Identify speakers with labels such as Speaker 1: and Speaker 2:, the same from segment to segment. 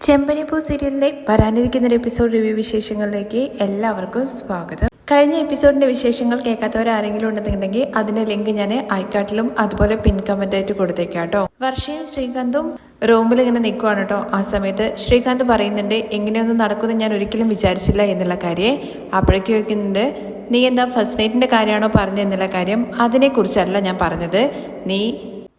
Speaker 1: ചെമ്പനിപ്പൂ സീരിയലിലെ വരാനിരിക്കുന്ന ഒരു എപ്പിസോഡ് റിവ്യൂ വിശേഷങ്ങളിലേക്ക് എല്ലാവർക്കും സ്വാഗതം. കഴിഞ്ഞ എപ്പിസോഡിന്റെ വിശേഷങ്ങൾ കേൾക്കാത്തവർ ആരെങ്കിലും ഉണ്ടെന്നുണ്ടെങ്കിൽ അതിന്റെ ലിങ്ക് ഞാൻ ഐക്കാട്ടിലും അതുപോലെ പിൻ കമന്റ് ആയിട്ട് കൊടുത്തേക്കാട്ടോ വർഷയും ശ്രീകാന്തും റൂമിൽ ഇങ്ങനെ നിൽക്കുവാണ് കേട്ടോ. ആ സമയത്ത് ശ്രീകാന്ത് പറയുന്നുണ്ട് ഇങ്ങനെയൊന്നും നടക്കുമെന്ന് ഞാൻ ഒരിക്കലും വിചാരിച്ചില്ല എന്നുള്ള കാര്യം. അപ്പോഴേക്ക് ചോദിക്കുന്നുണ്ട് നീ എന്താ ഫസ്റ്റ് നൈറ്റിന്റെ കാര്യമാണോ പറഞ്ഞെന്നുള്ള കാര്യം. അതിനെക്കുറിച്ചല്ല ഞാൻ പറഞ്ഞത്. നീ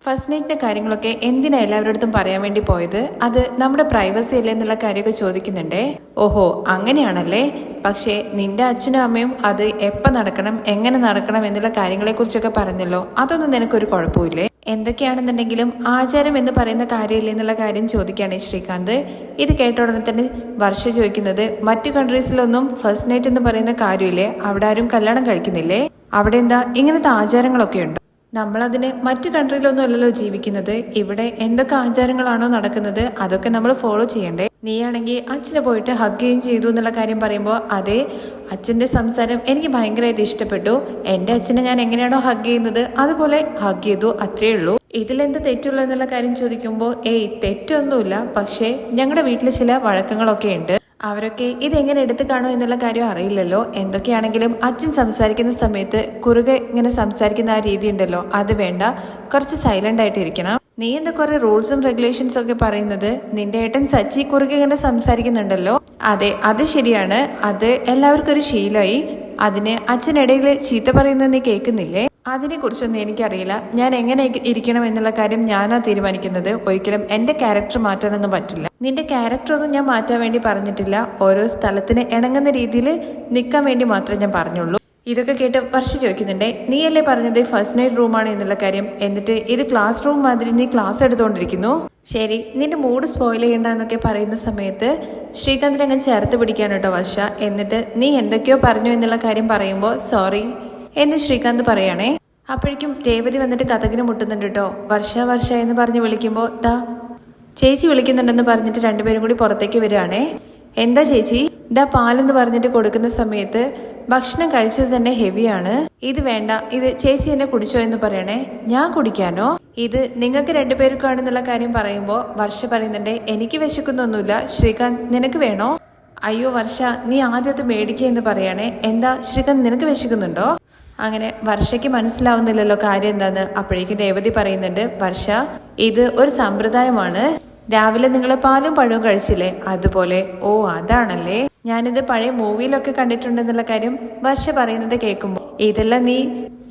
Speaker 1: ഫസ്റ്റ് നൈറ്റിന്റെ കാര്യങ്ങളൊക്കെ എന്തിനാണ് എല്ലാവരുടെ പറയാൻ വേണ്ടി പോയത്? അത് നമ്മുടെ പ്രൈവസി അല്ലേ എന്നുള്ള കാര്യമൊക്കെ ചോദിക്കുന്നുണ്ടേ? ഓഹോ അങ്ങനെയാണല്ലേ? പക്ഷേ നിന്റെ അച്ഛനും അമ്മയും അത് എപ്പോൾ നടക്കണം എങ്ങനെ നടക്കണം എന്നുള്ള കാര്യങ്ങളെക്കുറിച്ചൊക്കെ പറഞ്ഞല്ലോ. അതൊന്നും നിനക്കൊരു കുഴപ്പമില്ലേ എന്തൊക്കെയാണെന്നുണ്ടെങ്കിലും ആചാരം എന്ന് പറയുന്ന കാര്യമില്ല എന്നുള്ള കാര്യം ചോദിക്കുകയാണ് ശ്രീകാന്ത്. ഇത് കേട്ട ഉടനെ തന്നെ വർഷ ചോദിക്കുന്നത് മറ്റു കൺട്രീസിലൊന്നും ഫസ്റ്റ് നൈറ്റ് എന്ന് പറയുന്ന കാര്യമില്ലേ? അവിടെ ആരും കല്യാണം കഴിക്കുന്നില്ലേ? അവിടെ എന്താ ഇങ്ങനത്തെ ആചാരങ്ങളൊക്കെ ഉണ്ടോ? നമ്മളതിന് മറ്റു കൺട്രിയിലൊന്നും അല്ലല്ലോ ജീവിക്കുന്നത്. ഇവിടെ എന്തൊക്കെ ആചാരങ്ങളാണോ നടക്കുന്നത് അതൊക്കെ നമ്മൾ ഫോളോ ചെയ്യണ്ടേ. നീയാണെങ്കിൽ അച്ഛനെ പോയിട്ട് ഹഗ് ചെയ്യുകയും ചെയ്തു എന്നുള്ള കാര്യം പറയുമ്പോൾ അതെ അച്ഛന്റെ സംസാരം എനിക്ക് ഭയങ്കരമായിട്ട് ഇഷ്ടപ്പെട്ടു. എന്റെ അച്ഛനെ ഞാൻ എങ്ങനെയാണോ ഹഗ് ചെയ്യുന്നത് അതുപോലെ ഹഗ് ചെയ്തു അത്രയേ ഉള്ളൂ. ഇതിലെന്ത് തെറ്റുള്ളൂ എന്നുള്ള കാര്യം ചോദിക്കുമ്പോൾ ഏയ് തെറ്റൊന്നുമില്ല. പക്ഷേ ഞങ്ങളുടെ വീട്ടിൽ ചില വഴക്കങ്ങളൊക്കെ ഉണ്ട്. അവരൊക്കെ ഇതെങ്ങനെ എടുത്തു കാണും എന്നുള്ള കാര്യം അറിയില്ലല്ലോ. എന്തൊക്കെയാണെങ്കിലും അച്ഛൻ സംസാരിക്കുന്ന സമയത്ത് കുറുകെ ഇങ്ങനെ സംസാരിക്കുന്ന ആ രീതി ഉണ്ടല്ലോ. അത് വേണ്ട. കുറച്ച് സൈലന്റ് ആയിട്ട് ഇരിക്കണം. നീ എന്താ കുറെ റൂൾസും റെഗുലേഷൻസ് ഒക്കെ പറയുന്നത്? നിന്റെ ഏട്ടൻ സച്ചി കുറുകെ ഇങ്ങനെ സംസാരിക്കുന്നുണ്ടല്ലോ. അതെ അത് ശരിയാണ്. അത് എല്ലാവർക്കും ഒരു ശീലമായി അതിന് അച്ഛനിടയിൽ ചീത്ത പറയുന്നത് നീ കേൾക്കുന്നില്ലേ? അതിനെ കുറിച്ചൊന്നും എനിക്കറിയില്ല. ഞാൻ എങ്ങനെ ഇരിക്കണം എന്നുള്ള കാര്യം ഞാനാ തീരുമാനിക്കുന്നത്. ഒരിക്കലും എന്റെ ക്യാരക്ടർ മാറ്റാനൊന്നും പറ്റില്ല. നിന്റെ ക്യാരക്ടർ ഒന്നും ഞാൻ മാറ്റാൻ വേണ്ടി പറഞ്ഞിട്ടില്ല. ഓരോ സ്ഥലത്തിന് ഇണങ്ങുന്ന രീതിയിൽ നിൽക്കാൻ വേണ്ടി മാത്രമേ ഞാൻ പറഞ്ഞുള്ളൂ. ഇതൊക്കെ കേട്ട് വർഷ ചോദിക്കുന്നുണ്ടേ നീയല്ലേ പറഞ്ഞത് ഫസ്റ്റ് നൈറ്റ് റൂമാണ് എന്നുള്ള കാര്യം? എന്നിട്ട് ഇത് ക്ലാസ് റൂം മാതിരി നീ ക്ലാസ് എടുത്തുകൊണ്ടിരിക്കുന്നു ശരി നിന്റെ മൂഡ് സ്പോയിൽ ചെയ്യണ്ട എന്നൊക്കെ പറയുന്ന സമയത്ത് ശ്രീകാന്തിനെ അങ്ങ് ചേർത്ത് പിടിക്കാണ് കേട്ടോ വർഷ. എന്നിട്ട് നീ എന്തൊക്കെയോ പറഞ്ഞു എന്നുള്ള കാര്യം പറയുമ്പോൾ സോറി എന്ന് ശ്രീകാന്ത് പറയണേ. അപ്പോഴേക്കും രേവതി വന്നിട്ട് കഥകിന് മുട്ടുന്നുണ്ട് കേട്ടോ. വർഷ വർഷ എന്ന് പറഞ്ഞ് വിളിക്കുമ്പോൾ ദാ ചേച്ചി വിളിക്കുന്നുണ്ടെന്ന് പറഞ്ഞിട്ട് രണ്ടുപേരും കൂടി പുറത്തേക്ക് വരികയാണേ. എന്താ ചേച്ചി? ഇതാ പാലെന്ന് പറഞ്ഞിട്ട് കൊടുക്കുന്ന സമയത്ത് ഭക്ഷണം കഴിച്ചത് തന്നെ ഹെവിയാണ്. ഇത് വേണ്ട ഇത് ചേച്ചി എന്നെ കുടിച്ചോ എന്ന് പറയണേ. ഞാൻ കുടിക്കാനോ? ഇത് നിങ്ങൾക്ക് രണ്ടുപേർക്കാണെന്നുള്ള കാര്യം പറയുമ്പോൾ വർഷ പറയുന്നുണ്ട് എനിക്ക് വിശക്കുന്നൊന്നുമില്ല. ശ്രീകാന്ത് നിനക്ക് വേണോ? അയ്യോ വർഷ നീ ആദ്യത്തെ മേടിക്കുക എന്ന് പറയണേ. എന്താ ശ്രീകാന്ത് നിനക്ക് വിശക്കുന്നുണ്ടോ? അങ്ങനെ വർഷയ്ക്ക് മനസ്സിലാവുന്നില്ലല്ലോ കാര്യം എന്താന്ന്. അപ്പോഴേക്കും രേവതി പറയുന്നുണ്ട് വർഷ ഇത് ഒരു സമ്പ്രദായമാണ്. രാവിലെ നിങ്ങൾ പാലും പഴവും കഴിച്ചില്ലേ? അതുപോലെ ഓ അതാണല്ലേ. ഞാനിത് പഴയ മൂവിയിലൊക്കെ കണ്ടിട്ടുണ്ടെന്നുള്ള കാര്യം വർഷ പറയുന്നത് കേൾക്കുമ്പോൾ ഇതെല്ലാം നീ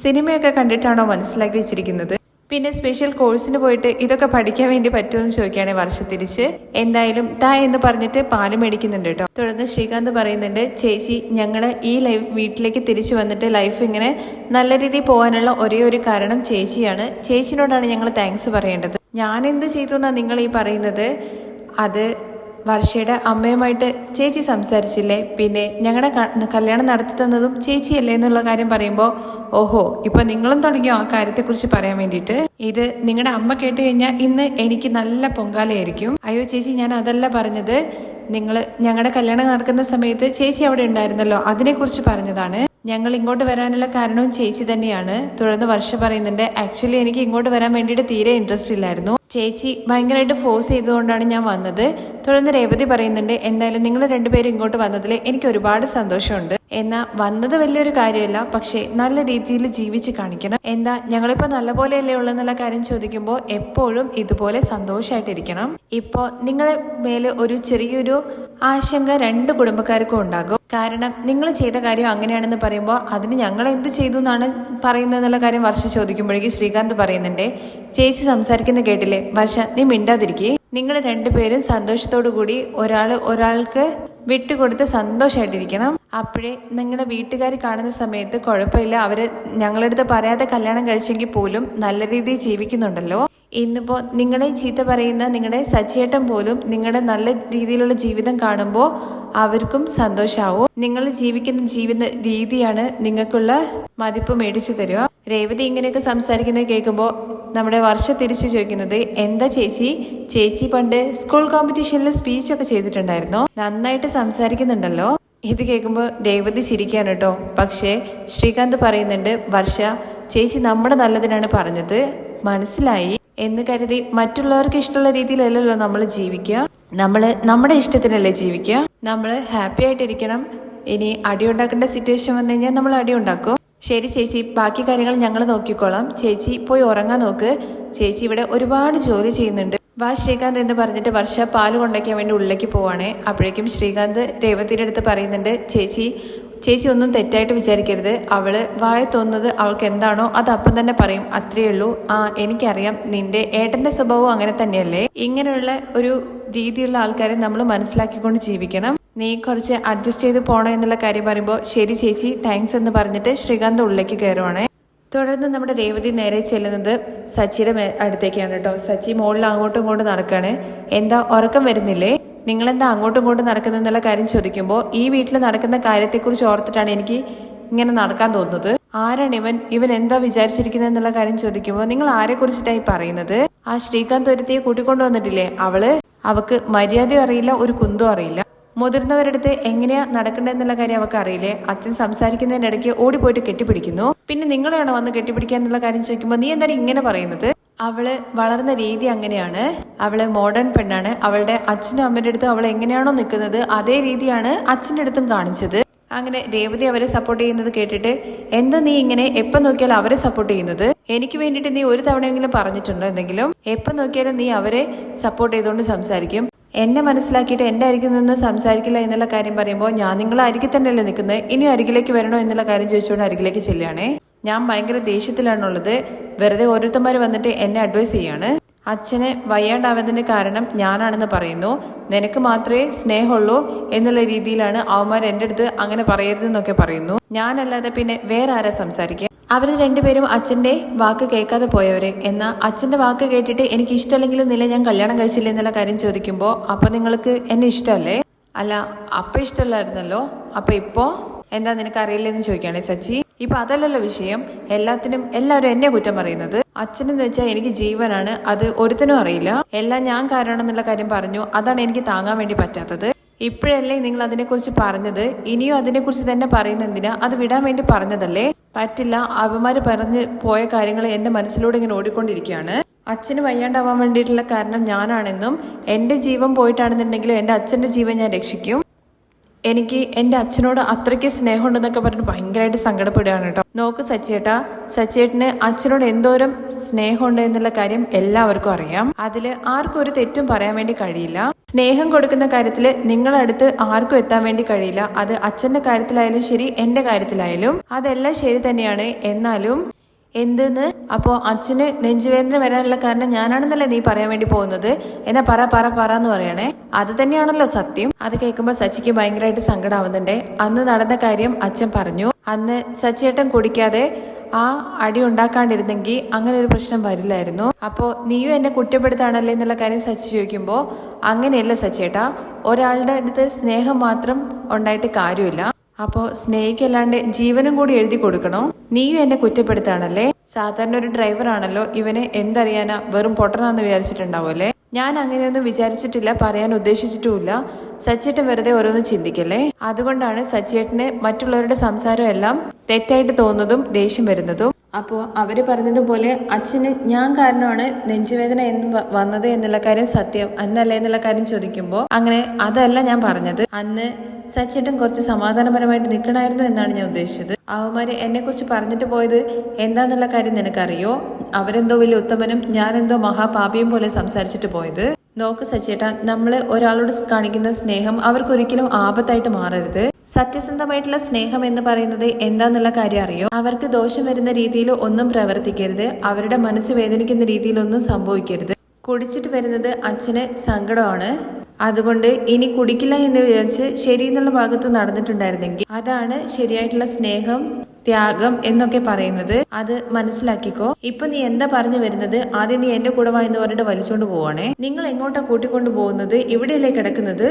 Speaker 1: സിനിമയൊക്കെ കണ്ടിട്ടാണോ മനസ്സിലാക്കി വെച്ചിരിക്കുന്നത്? പിന്നെ സ്പെഷ്യൽ കോഴ്സിന് പോയിട്ട് ഇതൊക്കെ പഠിക്കാൻ വേണ്ടി പറ്റുമെന്ന് ചോദിക്കുകയാണെങ്കിൽ വർഷ തിരിച്ച് എന്തായാലും താ എന്ന് പറഞ്ഞിട്ട് പാൽ മേടിക്കുന്നുണ്ട് കേട്ടോ. തുടർന്ന് ശ്രീകാന്ത് പറയുന്നുണ്ട് ചേച്ചി ഞങ്ങൾ ഈ ലൈഫ് വീട്ടിലേക്ക് തിരിച്ചു വന്നിട്ട് ലൈഫ് ഇങ്ങനെ നല്ല രീതിയിൽ പോകാനുള്ള ഒരേ ഒരു കാരണം ചേച്ചിയാണ്. ചേച്ചിനോടാണ് ഞങ്ങൾ താങ്ക്സ് പറയേണ്ടത്. ഞാൻ എന്ത് ചെയ്തു എന്നാണ് നിങ്ങൾ ഈ പറയുന്നത്? അത് വർഷയുടെ അമ്മയുമായിട്ട് ചേച്ചി സംസാരിച്ചില്ലേ? പിന്നെ ഞങ്ങളുടെ കല്യാണം നടത്തി തന്നതും ചേച്ചിയല്ലേ എന്നുള്ള കാര്യം പറയുമ്പോൾ ഓഹോ ഇപ്പൊ നിങ്ങളും തുടങ്ങിയോ ആ കാര്യത്തെക്കുറിച്ച് പറയാൻ വേണ്ടിയിട്ട്? ഇത് നിങ്ങളുടെ അമ്മ കേട്ട് കഴിഞ്ഞാൽ ഇന്ന് എനിക്ക് നല്ല പൊങ്കാലയായിരിക്കും. അയ്യോ ചേച്ചി ഞാൻ അതല്ല പറഞ്ഞത്. നിങ്ങൾ ഞങ്ങളുടെ കല്യാണം നടക്കുന്ന സമയത്ത് ചേച്ചി അവിടെ ഉണ്ടായിരുന്നല്ലോ അതിനെക്കുറിച്ച് പറഞ്ഞതാണ്. ഞങ്ങൾ ഇങ്ങോട്ട് വരാനുള്ള കാരണവും ചേച്ചി തന്നെയാണ്. തുടർന്ന് വർഷ പറയുന്നുണ്ട് ആക്ച്വലി എനിക്ക് ഇങ്ങോട്ട് വരാൻ വേണ്ടിയിട്ട് തീരെ ഇൻട്രസ്റ്റ് ഇല്ലായിരുന്നു. ചേച്ചി ഭയങ്കരമായിട്ട് ഫോഴ്സ് ചെയ്തുകൊണ്ടാണ് ഞാൻ വന്നത്. തുടർന്ന് രേവതി പറയുന്നുണ്ട് എന്തായാലും നിങ്ങൾ രണ്ടുപേരും ഇങ്ങോട്ട് വന്നതിൽ എനിക്ക് ഒരുപാട് സന്തോഷമുണ്ട്. എന്നാ വന്നത് വലിയൊരു കാര്യമല്ല പക്ഷേ നല്ല രീതിയിൽ ജീവിച്ച് കാണിക്കണം. എന്താ ഞങ്ങളിപ്പോ നല്ല പോലെയല്ലേ ഉള്ളെന്നുള്ള കാര്യം ചോദിക്കുമ്പോൾ എപ്പോഴും ഇതുപോലെ സന്തോഷമായിട്ടിരിക്കണം ഇപ്പോൾ നിങ്ങളെ മേലെ ഒരു ചെറിയൊരു ആശങ്ക രണ്ട് കുടുംബക്കാർക്കും ഉണ്ടാകും. കാരണം നിങ്ങൾ ചെയ്ത കാര്യം അങ്ങനെയാണെന്ന് പറയുമ്പോൾ അതിന് ഞങ്ങൾ എന്ത് ചെയ്തു എന്നാണ് പറയുന്നതെന്നുള്ള കാര്യം വർഷ ചോദിക്കുമ്പോഴേക്കും ശ്രീകാന്ത് പറയുന്നുണ്ട്. ചേച്ചി സംസാരിക്കുന്ന കേട്ടില്ലേ? വർഷ നീ മിണ്ടാതിരിക്കേ. നിങ്ങൾ രണ്ടുപേരും സന്തോഷത്തോടു കൂടി ഒരാൾ ഒരാൾക്ക് വിട്ടുകൊടുത്ത് സന്തോഷമായിട്ടിരിക്കണം അപ്പോഴേ നിങ്ങളുടെ വീട്ടുകാർ കാണുന്ന സമയത്ത് കുഴപ്പമില്ല. അവർ ഞങ്ങളടുത്ത് പറയാതെ കല്യാണം കഴിച്ചെങ്കിൽ പോലും നല്ല രീതിയിൽ ജീവിക്കുന്നുണ്ടല്ലോ. ഇന്നിപ്പോൾ നിങ്ങളെ ചീത്ത പറയുന്ന നിങ്ങളുടെ സച്ചേട്ടൻ പോലും നിങ്ങളുടെ നല്ല രീതിയിലുള്ള ജീവിതം കാണുമ്പോൾ അവർക്കും സന്തോഷമാവും നിങ്ങൾ ജീവിക്കുന്ന ജീവിത രീതിയാണ് നിങ്ങൾക്കുള്ള മതിപ്പ് മേടിച്ചു തരിക. രേവതി ഇങ്ങനെയൊക്കെ സംസാരിക്കുന്നത് കേൾക്കുമ്പോൾ നമ്മുടെ വർഷ തിരിച്ചു ചോദിക്കുന്നത് എന്താ ചേച്ചി? ചേച്ചി പണ്ട് സ്കൂൾ കോമ്പറ്റീഷനിൽ സ്പീച്ച് ഒക്കെ ചെയ്തിട്ടുണ്ടായിരുന്നോ? നന്നായിട്ട് സംസാരിക്കുന്നുണ്ടല്ലോ? ഇത് കേൾക്കുമ്പോൾ രേവതി ചിരിക്കാണ് കേട്ടോ. പക്ഷേ ശ്രീകാന്ത് പറയുന്നുണ്ട് വർഷ ചേച്ചി നമ്മുടെ നല്ലതിനാണ് പറഞ്ഞത്. മനസ്സിലായി? എന്ന് കരുതി മറ്റുള്ളവർക്ക് ഇഷ്ടമുള്ള രീതിയിലല്ലല്ലോ നമ്മൾ ജീവിക്കുക. നമ്മൾ നമ്മുടെ ഇഷ്ടത്തിനല്ലേ ജീവിക്കുക. നമ്മൾ ഹാപ്പി ആയിട്ടിരിക്കണം. ഇനി അടി ഉണ്ടാക്കേണ്ട സിറ്റുവേഷൻ വന്നു കഴിഞ്ഞാൽ നമ്മൾ അടി ഉണ്ടാക്കും. ശരി ചേച്ചി ബാക്കി കാര്യങ്ങൾ ഞങ്ങൾ നോക്കിക്കോളാം. ചേച്ചി പോയി ഉറങ്ങാൻ നോക്ക്. ചേച്ചി ഇവിടെ ഒരുപാട് ജോലി ചെയ്യുന്നുണ്ട്. വാ ശ്രീകാന്ത് എന്ന് പറഞ്ഞിട്ട് വർഷ പാൽ കൊണ്ടയ്ക്കാൻ വേണ്ടി ഉള്ളിലേക്ക് പോവാണേ. അപ്പോഴേക്കും ശ്രീകാന്ത് രേവതിയുടെ അടുത്ത് പറയുന്നുണ്ട് ചേച്ചി ചേച്ചി ഒന്നും തെറ്റായിട്ട് വിചാരിക്കരുത്. അവൾ വായ തോന്നുന്നത് അവൾക്ക് എന്താണോ അത് അപ്പം തന്നെ പറയും. അത്രയേ ഉള്ളൂ. ആ എനിക്കറിയാം. നിന്റെ ഏട്ടന്റെ സ്വഭാവം അങ്ങനെ തന്നെയല്ലേ? ഇങ്ങനെയുള്ള ഒരു രീതിയുള്ള ആൾക്കാരെ നമ്മൾ മനസ്സിലാക്കിക്കൊണ്ട് ജീവിക്കണം. നീ കുറച്ച് അഡ്ജസ്റ്റ് ചെയ്ത് പോണോ എന്നുള്ള കാര്യം പറയുമ്പോൾ ശരി ചേച്ചി താങ്ക്സ് എന്ന് പറഞ്ഞിട്ട് ശ്രീകാന്ത് ഉള്ളിലേക്ക് കയറുവാണേ. തുടർന്ന് നമ്മുടെ രേവതി നേരെ ചെല്ലുന്നത് സച്ചിയുടെ അടുത്തേക്കാണ് കേട്ടോ. സച്ചി മുകളിൽ അങ്ങോട്ടും ഇങ്ങോട്ടും നടക്കുകയാണ് എന്താ ഉറക്കം വരുന്നില്ലേ? നിങ്ങളെന്താ അങ്ങോട്ടും ഇങ്ങോട്ടും നടക്കുന്നെന്നുള്ള കാര്യം ചോദിക്കുമ്പോൾ ഈ വീട്ടിൽ നടക്കുന്ന കാര്യത്തെക്കുറിച്ച് ഓർത്തിട്ടാണ് എനിക്ക് ഇങ്ങനെ നടക്കാൻ തോന്നുന്നത്. ആരാണ് ഇവൻ? ഇവൻ എന്താ വിചാരിച്ചിരിക്കുന്നത് എന്നുള്ള കാര്യം ചോദിക്കുമ്പോൾ നിങ്ങൾ ആരെ കുറിച്ചിട്ടായി പറയുന്നത്? ആ ശ്രീകാന്ത് ഒരുത്തിയെ കൂട്ടിക്കൊണ്ടു വന്നിട്ടില്ലേ അവൾ? അവക്ക് മര്യാദയും അറിയില്ല ഒരു കുന്തും അറിയില്ല. മുതിർന്നവരടുത്ത് എങ്ങനെയാ നടക്കേണ്ടതെന്നുള്ള കാര്യം അവർക്ക് അറിയില്ലേ അച്ഛൻ സംസാരിക്കുന്നതിനിടയ്ക്ക് ഓടിപ്പോയിട്ട് കെട്ടിപ്പിടിക്കുന്നു. പിന്നെ നിങ്ങളെയാണ് വന്ന് കെട്ടിപ്പിടിക്കുക എന്നുള്ള കാര്യം ചോദിക്കുമ്പോൾ നീ എന്താണ് ഇങ്ങനെ പറയുന്നത്? അവൾ വളർന്ന രീതി അങ്ങനെയാണ്. അവൾ മോഡേൺ പെണ്ണാണ്. അവളുടെ അച്ഛനും അമ്മയുടെ അടുത്ത് അവൾ എങ്ങനെയാണോ നിൽക്കുന്നത് അതേ രീതിയാണ് അച്ഛന്റെ അടുത്തും കാണിച്ചത്. അങ്ങനെ രേവതി അവരെ സപ്പോർട്ട് ചെയ്യുന്നത് കേട്ടിട്ട് എന്താ നീ ഇങ്ങനെ എപ്പം നോക്കിയാലും അവരെ സപ്പോർട്ട് ചെയ്യുന്നത്? എനിക്ക് വേണ്ടിയിട്ട് നീ ഒരു തവണയെങ്കിലും പറഞ്ഞിട്ടുണ്ടോ എന്തെങ്കിലും? എപ്പം നോക്കിയാലും നീ അവരെ സപ്പോർട്ട് ചെയ്തുകൊണ്ട് സംസാരിക്കും. എന്നെ മനസ്സിലാക്കിയിട്ട് എന്റെ അരികിൽ നിന്ന് സംസാരിക്കില്ല എന്നുള്ള കാര്യം പറയുമ്പോൾ ഞാൻ നിങ്ങൾ അരികിൽ തന്നെയല്ലേ നിൽക്കുന്നത്? ഇനി അരികിലേക്ക് വരണോ എന്നുള്ള കാര്യം ചോദിച്ചുകൊണ്ട് അരികിലേക്ക് ചെല്ലുകയാണേ. ഞാൻ ഭയങ്കര ദേഷ്യത്തിലാണുള്ളത്. വെറുതെ ഓരോരുത്തന്മാർ വന്നിട്ട് എന്നെ അഡ്വൈസ് ചെയ്യാണ്. അച്ഛനെ വയ്യാണ്ടാവുന്നതിന്റെ കാരണം ഞാനാണെന്ന് പറയുന്നു. നിനക്ക് മാത്രമേ സ്നേഹമുള്ളൂ എന്നുള്ള രീതിയിലാണ് അവന്മാർ എന്റെ അടുത്ത് അങ്ങനെ പറയരുതെന്നൊക്കെ പറയുന്നു. ഞാനല്ലാതെ പിന്നെ വേറെ ആരാ സംസാരിക്കുക? അവർ രണ്ടുപേരും അച്ഛന്റെ വാക്ക് കേൾക്കാതെ പോയവരെ. എന്നാൽ അച്ഛന്റെ വാക്ക് കേട്ടിട്ട് എനിക്ക് ഇഷ്ടമല്ലെങ്കിലും നില ഞാൻ കല്യാണം കഴിച്ചില്ല എന്നുള്ള കാര്യം ചോദിക്കുമ്പോൾ അപ്പോൾ നിങ്ങൾക്ക് എന്നെ ഇഷ്ടമല്ലേ അല്ല അപ്പം ഇഷ്ടമല്ലായിരുന്നല്ലോ അപ്പം ഇപ്പോൾ എന്താ നിനക്ക് അറിയില്ലെന്ന് ചോദിക്കുകയാണെ സച്ചി. ഇപ്പൊ അതല്ലല്ലോ വിഷയം. എല്ലാത്തിനും എല്ലാവരും എന്നെ കുറ്റം പറയുന്നത്. അച്ഛനെന്ന് വെച്ചാൽ എനിക്ക് ജീവനാണ്. അത് ഒരുത്തനും അറിയില്ല. എല്ലാം ഞാൻ കാരണം എന്നുള്ള കാര്യം പറഞ്ഞു. അതാണ് എനിക്ക് താങ്ങാൻ വേണ്ടി പറ്റാത്തത്. ഇപ്പോഴല്ലേ നിങ്ങൾ അതിനെക്കുറിച്ച് പറഞ്ഞത്? ഇനിയും അതിനെക്കുറിച്ച് തന്നെ പറയുന്നതിനാ അത് വിടാൻ വേണ്ടി പറഞ്ഞതല്ലേ? പറ്റില്ല. അവന്മാര് പറഞ്ഞ് പോയ കാര്യങ്ങൾ എന്റെ മനസ്സിലൂടെ ഇങ്ങനെ ഓടിക്കൊണ്ടിരിക്കുകയാണ്. അച്ഛന് വയ്യാണ്ടാവാൻ വേണ്ടിയിട്ടുള്ള കാരണം ഞാനാണെന്നും എന്റെ ജീവൻ പോയിട്ടാണെന്നുണ്ടെങ്കിലും എന്റെ അച്ഛന്റെ ജീവൻ ഞാൻ രക്ഷിക്കും. എനിക്ക് എന്റെ അച്ഛനോട് അത്രയ്ക്ക് സ്നേഹമുണ്ടെന്നൊക്കെ പറഞ്ഞിട്ട് ഭയങ്കരമായിട്ട് സങ്കടപ്പെടുകയാണ് കേട്ടോ. നോക്ക് സച്ചിയേട്ടാ സച്ചിയേട്ടന് അച്ഛനോട് എന്തോരം സ്നേഹമുണ്ട് എന്നുള്ള കാര്യം എല്ലാവർക്കും അറിയാം. അതിൽ ആർക്കും ഒരു തെറ്റും പറയാൻ വേണ്ടി കഴിയില്ല. സ്നേഹം കൊടുക്കുന്ന കാര്യത്തിൽ നിങ്ങളടുത്ത് ആർക്കും എത്താൻ വേണ്ടി കഴിയില്ല. അത് അച്ഛന്റെ കാര്യത്തിലായാലും ശരി എന്റെ കാര്യത്തിലായാലും. അതെല്ലാം ശരി തന്നെയാണ്. എന്നാലും എന്തെന്ന്? അപ്പോൾ അച്ഛന് നെഞ്ചുവേദന വരാനുള്ള കാരണം ഞാനാണെന്നല്ലേ നീ പറയാൻ വേണ്ടി പോകുന്നത്? എന്നാ പറ പറ പറ എന്ന് പറയണേ. അത് തന്നെയാണല്ലോ സത്യം. അത് കേൾക്കുമ്പോൾ സച്ചിക്ക് ഭയങ്കരമായിട്ട് സങ്കടമാവുന്നുണ്ട് അന്ന് നടന്ന കാര്യം അച്ഛൻ പറഞ്ഞു. അന്ന് സച്ചിയേട്ടൻ കുടിക്കാതെ ആ അടി ഉണ്ടാക്കാണ്ടിരുന്നെങ്കിൽ അങ്ങനെ ഒരു പ്രശ്നം വരില്ലായിരുന്നു. അപ്പോൾ നീയും എന്നെ കുറ്റപ്പെടുത്താണല്ലേ എന്നുള്ള കാര്യം സച്ചി ചോദിക്കുമ്പോൾ അങ്ങനെയല്ല സച്ചിയേട്ടാ. ഒരാളുടെ അടുത്ത് സ്നേഹം മാത്രം ഉണ്ടായിട്ട് കാര്യമില്ല. അപ്പോ സ്നേഹിക്കല്ലാണ്ട് ജീവനും കൂടി എഴുതി കൊടുക്കണോ? നീയും എന്നെ കുറ്റപ്പെടുത്താണല്ലേ? സാധാരണ ഒരു ഡ്രൈവർ ആണല്ലോ ഇവനെ എന്തറിയാനാ വെറും പൊട്ടനാന്ന് വിചാരിച്ചിട്ടുണ്ടാവുമല്ലേ ഞാൻ അങ്ങനെയൊന്നും വിചാരിച്ചിട്ടില്ല പറയാൻ ഉദ്ദേശിച്ചിട്ടുമില്ല. സച്ചേട്ടൻ വെറുതെ ഓരോന്നും ചിന്തിക്കല്ലേ? അതുകൊണ്ടാണ് സച്ചേട്ടന് മറ്റുള്ളവരുടെ സംസാരം എല്ലാം തെറ്റായിട്ട് തോന്നുന്നതും ദേഷ്യം വരുന്നതും അപ്പോൾ അവർ പറഞ്ഞതുപോലെ അച്ഛന് ഞാൻ കാരണമാണ് നെഞ്ചുവേദന എന്ന് വന്നത് എന്നുള്ള കാര്യം സത്യം അന്നല്ല എന്നുള്ള കാര്യം ചോദിക്കുമ്പോൾ അങ്ങനെ അതല്ല ഞാൻ പറഞ്ഞത്. അന്ന് സച്ചേട്ടൻ കുറച്ച് സമാധാനപരമായിട്ട് നിൽക്കണമായിരുന്നു എന്നാണ് ഞാൻ ഉദ്ദേശിച്ചത്. അവന്മാര് എന്നെ കുറിച്ച് പറഞ്ഞിട്ട് പോയത് എന്താന്നുള്ള കാര്യം നിനക്കറിയോ? അവരെന്തോ വലിയ ഉത്തമനും ഞാനെന്തോ മഹാപാപിയും പോലെ സംസാരിച്ചിട്ട് പോയത്. നോക്ക് സച്ചേട്ടാ നമ്മൾ ഒരാളോട് കാണിക്കുന്ന സ്നേഹം അവർക്കൊരിക്കലും ആപത്തായിട്ട് മാറരുത്. സത്യസന്ധമായിട്ടുള്ള സ്നേഹം എന്ന് പറയുന്നത് എന്താന്നുള്ള കാര്യം അറിയോ? അവർക്ക് ദോഷം വരുന്ന രീതിയിൽ ഒന്നും പ്രവർത്തിക്കരുത്. അവരുടെ മനസ്സ് വേദനിക്കുന്ന രീതിയിലൊന്നും സംഭവിക്കരുത്. കുടിച്ചിട്ട് വരുന്നത് അച്ഛന് സങ്കടമാണ്. അതുകൊണ്ട് ഇനി കുടിക്കില്ല എന്ന് വിചാരിച്ച് ശരി എന്നുള്ള ഭാഗത്ത് നടന്നിട്ടുണ്ടായിരുന്നെങ്കിൽ അതാണ് ശരിയായിട്ടുള്ള സ്നേഹം. ത്യാഗം എന്നൊക്കെ പറയുന്നത്. അത് മനസ്സിലാക്കിക്കോ. ഇപ്പൊ നീ എന്താ പറഞ്ഞു വരുന്നത്? ആദ്യം നീ എന്റെ കൂടെ വാ എന്ന് പറഞ്ഞിട്ട് വലിച്ചോണ്ട് പോവാണേ നിങ്ങൾ എങ്ങോട്ടാ കൂട്ടിക്കൊണ്ടു പോകുന്നത്? ഇവിടെയല്ലേ കിടക്കുന്നത്?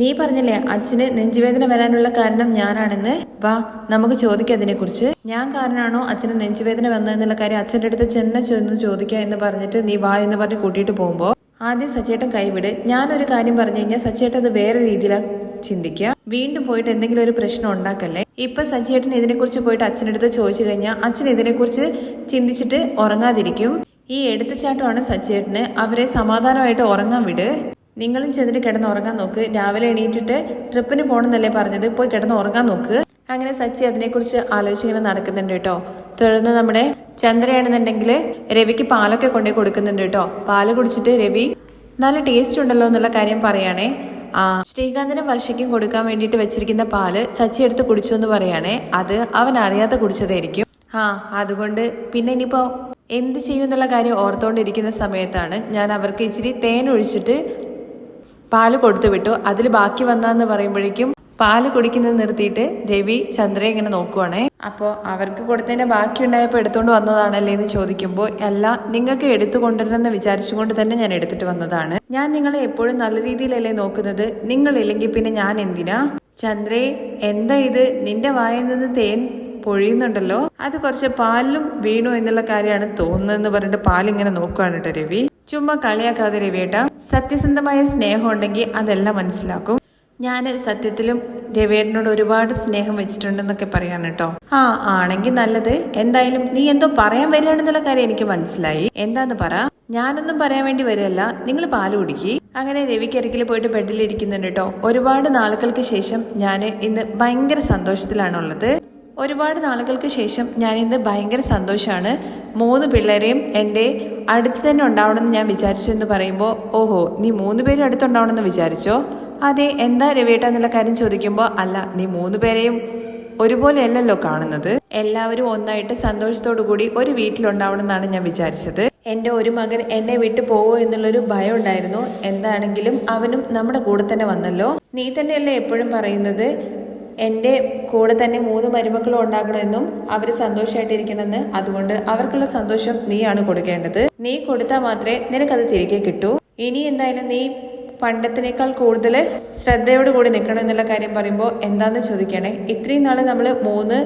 Speaker 1: നീ പറഞ്ഞല്ലേ അച്ഛന് നെഞ്ചുവേദന വരാനുള്ള കാരണം ഞാനാണെന്ന്? വാ നമുക്ക് ചോദിക്കാം അതിനെക്കുറിച്ച്. ഞാൻ കാരണമാണോ അച്ഛന് നെഞ്ചുവേദന വന്നതെന്നുള്ള കാര്യം അച്ഛന്റെ അടുത്ത് ചെന്ന ചെന്ന് ചോദിക്കാം എന്ന് പറഞ്ഞിട്ട് നീ വാ എന്ന് പറഞ്ഞ് കൂട്ടിയിട്ട് പോകുമ്പോൾ ആദ്യം സച്ചേട്ടൻ കൈവിട്. ഞാനൊരു കാര്യം പറഞ്ഞു കഴിഞ്ഞാൽ സച്ചേട്ടൻ അത് വേറെ രീതിയിലാണ് ചിന്തിക്കുക. വീണ്ടും പോയിട്ട് എന്തെങ്കിലും ഒരു പ്രശ്നം ഉണ്ടാക്കല്ലേ? ഇപ്പൊ സജിയേട്ടൻ ഇതിനെക്കുറിച്ച് പോയിട്ട് അച്ഛനടുത്ത് ചോദിച്ചു കഴിഞ്ഞാൽ അച്ഛൻ ഇതിനെക്കുറിച്ച് ചിന്തിച്ചിട്ട് ഉറങ്ങാതിരിക്കും. ഈ എടുത്തുചാട്ടമാണ് സജിയേട്ടന്. അവരെ സമാധാനമായിട്ട് ഉറങ്ങാൻ വിട്. നിങ്ങളും ചെന്നിട്ട് കിടന്ന് ഉറങ്ങാൻ നോക്ക്. രാവിലെ എണീറ്റിട്ട് ട്രിപ്പിന് പോകണമെന്നല്ലേ പറഞ്ഞത്. പോയി കിടന്ന് ഉറങ്ങാൻ നോക്ക്. അങ്ങനെ സച്ചി അതിനെക്കുറിച്ച് ആലോചിച്ചിങ്ങനെ നടക്കുന്നുണ്ട് കേട്ടോ. തുടർന്ന് നമ്മുടെ ചന്ദ്രയാണെന്നുണ്ടെങ്കിൽ രവിക്ക് പാലൊക്കെ കൊണ്ടുപോയി കൊടുക്കുന്നുണ്ട് കേട്ടോ. പാൽ കുടിച്ചിട്ട് രവി നല്ല ടേസ്റ്റ് ഉണ്ടല്ലോ എന്നുള്ള കാര്യം പറയാണേ. ആ ശ്രീകാന്തിനും വർഷയ്ക്കും കൊടുക്കാൻ വേണ്ടിയിട്ട് വെച്ചിരിക്കുന്ന പാൽ സച്ചി എടുത്ത് കുടിച്ചു എന്ന് പറയാണേ. അത് അവൻ അറിയാതെ കുടിച്ചതായിരിക്കും. ആ അതുകൊണ്ട് പിന്നെ ഇനിയിപ്പോ എന്ത് ചെയ്യും എന്നുള്ള കാര്യം ഓർത്തുകൊണ്ടിരിക്കുന്ന സമയത്താണ് ഞാൻ അവർക്ക് ഇച്ചിരി തേൻ ഒഴിച്ചിട്ട് പാൽ കൊടുത്തു വിട്ടു അതിൽ ബാക്കി വന്നാന്ന് പറയുമ്പോഴേക്കും പാൽ കുടിക്കുന്നത് നിർത്തിയിട്ട് രവി ചന്ദ്രയെ ഇങ്ങനെ നോക്കുവാണേ. അപ്പോൾ അവർക്ക് കൊടുത്തതിന്റെ ബാക്കി ഉണ്ടായപ്പോൾ എടുത്തുകൊണ്ട് വന്നതാണല്ലേ എന്ന് ചോദിക്കുമ്പോൾ അല്ല നിങ്ങൾക്ക് എടുത്തു കൊണ്ടുവരണമെന്ന് വിചാരിച്ചുകൊണ്ട് തന്നെ ഞാൻ എടുത്തിട്ട് വന്നതാണ്. ഞാൻ നിങ്ങളെ എപ്പോഴും നല്ല രീതിയിലല്ലേ നോക്കുന്നത്. നിങ്ങളില്ലെങ്കിൽ പിന്നെ ഞാൻ എന്തിനാ? ചന്ദ്രേ എന്താ ഇത്? നിന്റെ വായിൽ നിന്ന് തേൻ പൊഴിയുന്നുണ്ടല്ലോ. അത് കുറച്ച് പാലിലും വീണു എന്നുള്ള കാര്യമാണ് തോന്നുന്നതെന്ന് പറഞ്ഞിട്ട് പാലിങ്ങനെ നോക്കുകയാണ് കേട്ടോ രവി. ചുമ്മാ കളിയാക്കാതെ രവിയേട്ടാ സത്യസന്ധമായ സ്നേഹം ഉണ്ടെങ്കിൽ അതെല്ലാം മനസ്സിലാക്കും. ഞാൻ സത്യത്തിലും രവിയേട്ടനോട് ഒരുപാട് സ്നേഹം വെച്ചിട്ടുണ്ടെന്നൊക്കെ പറയാണ് കേട്ടോ. ആ ആണെങ്കിൽ നല്ലത്. എന്തായാലും നീ എന്തോ പറയാൻ വരികയാണെന്നുള്ള കാര്യം എനിക്ക് മനസ്സിലായി. എന്താന്ന് പറ? ഞാനൊന്നും പറയാൻ വേണ്ടി വരികയല്ല. നിങ്ങൾ പാൽ കുടിക്കി. അങ്ങനെ രവിക്കരികിൽ പോയിട്ട് ബെഡിൽ ഇരിക്കുന്നുണ്ട് കേട്ടോ. ഒരുപാട് നാളുകൾക്ക് ശേഷം ഞാൻ ഇന്ന് ഭയങ്കര സന്തോഷത്തിലാണുള്ളത്. ഒരുപാട് നാളുകൾക്ക് ശേഷം ഞാൻ ഇന്ന് ഭയങ്കര സന്തോഷമാണ് മൂന്ന് പിള്ളേരെയും എന്റെ അടുത്ത് തന്നെ ഉണ്ടാവണമെന്ന് ഞാൻ വിചാരിച്ചു എന്ന് പറയുമ്പോൾ ഓഹോ നീ മൂന്ന് പേരും അടുത്തുണ്ടാവണമെന്ന് വിചാരിച്ചോ? അതെ എന്താ രവിയേട്ട എന്നുള്ള കാര്യം ചോദിക്കുമ്പോൾ അല്ല നീ മൂന്ന് പേരെയും ഒരുപോലെ അല്ലല്ലോ കാണുന്നത്. എല്ലാവരും ഒന്നായിട്ട് സന്തോഷത്തോടു കൂടി ഒരു വീട്ടിലുണ്ടാവണം എന്നാണ് ഞാൻ വിചാരിച്ചത്. എന്റെ ഒരു മകൻ എന്നെ വിട്ടു പോവോ എന്നുള്ളൊരു ഭയം ഉണ്ടായിരുന്നു. എന്താണെങ്കിലും അവനും നമ്മുടെ കൂടെ തന്നെ വന്നല്ലോ. നീ തന്നെയല്ലേ എപ്പോഴും പറയുന്നത്? എന്റെ കൂടെ തന്നെ മൂന്ന് മരുമക്കളും ഉണ്ടാകണമെന്നും അവർ സന്തോഷമായിട്ടിരിക്കണമെന്ന് അതുകൊണ്ട് അവർക്കുള്ള സന്തോഷം നീയാണ് കൊടുക്കേണ്ടത്. നീ കൊടുത്താൽ മാത്രമേ നിനക്കത് തിരികെ കിട്ടൂ. ഇനി എന്തായാലും നീ പണ്ടത്തിനേക്കാൾ കൂടുതൽ ശ്രദ്ധയോട് കൂടി നിൽക്കണം എന്നുള്ള കാര്യം പറയുമ്പോൾ എന്താണെന്ന് ചോദിക്കണേ ഇത്രയും നാൾ നമ്മൾ മൂന്ന്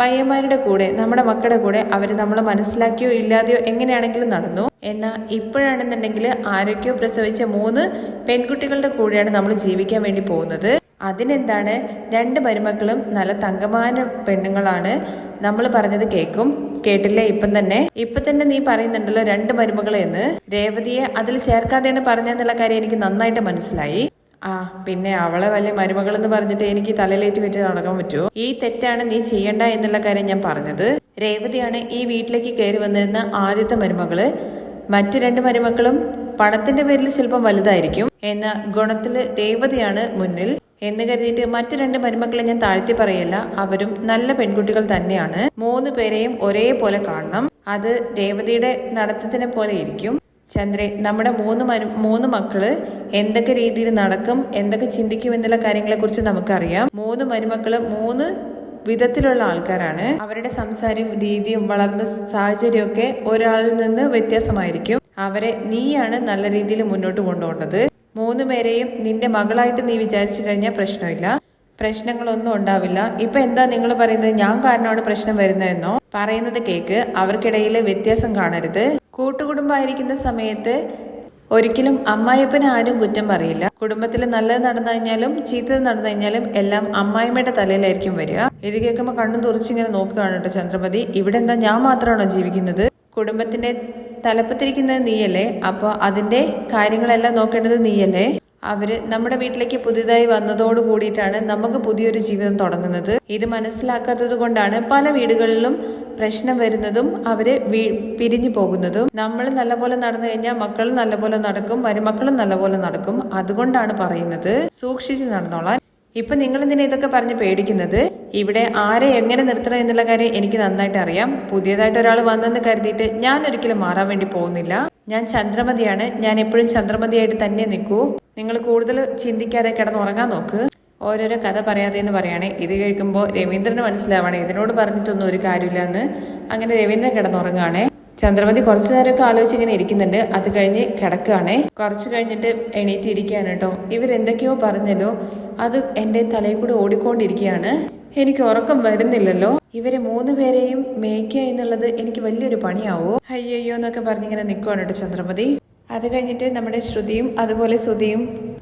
Speaker 1: പയ്യന്മാരുടെ കൂടെ നമ്മുടെ മക്കളുടെ കൂടെ അവർ നമ്മൾ മനസ്സിലാക്കിയോ ഇല്ലാതെയോ എങ്ങനെയാണെങ്കിലും നടന്നു. എന്നാൽ ഇപ്പോഴാണെന്നുണ്ടെങ്കിൽ ആരൊക്കെയോ പ്രസവിച്ച മൂന്ന് പെൺകുട്ടികളുടെ കൂടെയാണ് നമ്മൾ ജീവിക്കാൻ വേണ്ടി പോകുന്നത്. അതിനെന്താണ്? രണ്ട് മരുമക്കളും നല്ല തങ്കമാന പെണ്ണുങ്ങളാണ്. നമ്മൾ പറഞ്ഞത് കേൾക്കും. കേട്ടില്ലേ? ഇപ്പം തന്നെ. ഇപ്പൊ തന്നെ നീ പറയുന്നുണ്ടല്ലോ രണ്ട് മരുമകളെ എന്ന്. രേവതിയെ അതിൽ ചേർക്കാതെയാണ് പറഞ്ഞെന്നുള്ള കാര്യം എനിക്ക് നന്നായിട്ട് മനസ്സിലായി. ആ പിന്നെ അവളെ വലിയ മരുമകൾ എന്ന് പറഞ്ഞിട്ട് എനിക്ക് തലയിലേറ്റ് വെച്ച് നടക്കാൻ പറ്റുമോ? ഈ തെറ്റാണ് നീ ചെയ്യണ്ട എന്നുള്ള കാര്യം ഞാൻ പറഞ്ഞത്. രേവതിയാണ് ഈ വീട്ടിലേക്ക് കയറി വന്നിരുന്ന ആദ്യത്തെ മരുമകൾ. മറ്റു രണ്ട് മരുമക്കളും പണത്തിന്റെ പേരിൽ ചിലപ്പം വലുതായിരിക്കും. എന്ന ഗുണത്തിൽ രേവതിയാണ് മുന്നിൽ. എന്ന് കരുതിയിട്ട് മറ്റു രണ്ട് മരുമക്കളെ ഞാൻ താഴ്ത്തി പറയല്ല. അവരും നല്ല പെൺകുട്ടികൾ തന്നെയാണ്. മൂന്ന് പേരെയും ഒരേപോലെ കാണണം. അത് രേവതിയുടെ നടത്തത്തിനെ പോലെ ഇരിക്കും. ചന്ദ്രെ നമ്മുടെ മൂന്ന് മരു മൂന്ന് മക്കൾ എന്തൊക്കെ രീതിയിൽ നടക്കും എന്തൊക്കെ ചിന്തിക്കും എന്നുള്ള കാര്യങ്ങളെക്കുറിച്ച് നമുക്കറിയാം. മൂന്ന് മരുമക്കൾ മൂന്ന് വിധത്തിലുള്ള ആൾക്കാരാണ്. അവരുടെ സംസാരം രീതിയും വളർന്ന സാഹചര്യമൊക്കെ ഒരാളിൽ നിന്ന് വ്യത്യാസമായിരിക്കും. അവരെ നീയാണ് നല്ല രീതിയിൽ മുന്നോട്ട് കൊണ്ടുപോകേണ്ടത്. മൂന്ന് പേരെയും നിന്റെ മകളായിട്ട് നീ വിചാരിച്ചു കഴിഞ്ഞാൽ പ്രശ്നമില്ല. പ്രശ്നങ്ങളൊന്നും ഉണ്ടാവില്ല. ഇപ്പൊ എന്താ നിങ്ങൾ പറയുന്നത്? ഞാൻ കാരണമാണ് പ്രശ്നം വരുന്നതെന്നോ? പറയുന്നത് കേക്ക്. അവർക്കിടയിൽ വ്യത്യാസം കാണരുത്. കൂട്ടുകുടുംബമായിരിക്കുന്ന സമയത്ത് ഒരിക്കലും അമ്മായിപ്പനെ ആരും കുറ്റം പറയില്ല. കുടുംബത്തിൽ നല്ലത് നടന്നു കഴിഞ്ഞാലും ചീത്തത് നടന്നു കഴിഞ്ഞാലും എല്ലാം അമ്മായിമ്മയുടെ തലയിലായിരിക്കും വരിക. ഇത് കേൾക്കുമ്പോൾ കണ്ണും തുറച്ചിങ്ങനെ നോക്കുകയാണ് കേട്ടോ ചന്ദ്രമതി. ഇവിടെ എന്താ ഞാൻ മാത്രമാണോ ജീവിക്കുന്നത്? കുടുംബത്തിന്റെ തലപ്പത്തിരിക്കുന്നത് നീയല്ലേ? അപ്പോൾ അതിന്റെ കാര്യങ്ങളെല്ലാം നോക്കേണ്ടത് നീയല്ലേ? അവർ നമ്മുടെ വീട്ടിലേക്ക് പുതിയതായി വന്നതോട് കൂടിയിട്ടാണ് നമുക്ക് പുതിയൊരു ജീവിതം തുടങ്ങുന്നത്. ഇത് മനസ്സിലാക്കാത്തത് കൊണ്ടാണ് പല വീടുകളിലും പ്രശ്നം വരുന്നതും അവർ പിരിഞ്ഞു പോകുന്നതും. നമ്മൾ നല്ലപോലെ നടന്നു കഴിഞ്ഞാൽ മക്കളും നല്ലപോലെ നടക്കും മരുമക്കളും നല്ലപോലെ നടക്കും. അതുകൊണ്ടാണ് പറയുന്നത്. സൂക്ഷിച്ച് നടന്നോളാൻ. ഇപ്പൊ നിങ്ങൾ എന്തിനാ ഇതൊക്കെ പറഞ്ഞ് പേടിക്കുന്നത്? ഇവിടെ ആരെ എങ്ങനെ നിർത്തണം എന്നുള്ള കാര്യം എനിക്ക് നന്നായിട്ട് അറിയാം. പുതിയതായിട്ട് ഒരാൾ വന്നെന്ന് കരുതിയിട്ട് ഞാൻ ഒരിക്കലും മാറാൻ വേണ്ടി പോകുന്നില്ല. ഞാൻ ചന്ദ്രമതിയാണ്. ഞാൻ എപ്പോഴും ചന്ദ്രമതിയായിട്ട് തന്നെ നിൽക്കൂ. നിങ്ങൾ കൂടുതൽ ചിന്തിക്കാതെ കിടന്നുറങ്ങാൻ നോക്ക്. ഓരോരോ കഥ പറയാതെ എന്ന് പറയുകയാണെ ഇത് കേൾക്കുമ്പോൾ രവീന്ദ്രന് മനസ്സിലാവണേ. ഇതിനോട് പറഞ്ഞിട്ടൊന്നും ഒരു കാര്യമില്ല എന്ന് അങ്ങനെ രവീന്ദ്രൻ കിടന്നുറങ്ങുകയാണേ ചന്ദ്രമതി കുറച്ചു നേരമൊക്കെ ആലോചിച്ച് ഇങ്ങനെ ഇരിക്കുന്നുണ്ട്. അത് കഴിഞ്ഞ് കിടക്കുകയാണേ. കുറച്ച് കഴിഞ്ഞിട്ട് എണീറ്റ് ഇരിക്കുകയാണ് കേട്ടോ. ഇവരെന്തൊക്കെയോ പറഞ്ഞല്ലോ. അത് എന്റെ തലയിൽ കൂടെ ഓടിക്കൊണ്ടിരിക്കുകയാണ്. എനിക്ക് ഉറക്കം വരുന്നില്ലല്ലോ. ഇവരെ മൂന്ന് പേരെയും മേയ്ക്കുക എന്നുള്ളത് എനിക്ക് വലിയൊരു പണിയാവോ? അയ്യോ എന്നൊക്കെ പറഞ്ഞിങ്ങനെ നിൽക്കുവാണ് കേട്ടോ ചന്ദ്രമതി. അത് കഴിഞ്ഞിട്ട് നമ്മുടെ ശ്രുതിയും അതുപോലെ ശ്രുതിയും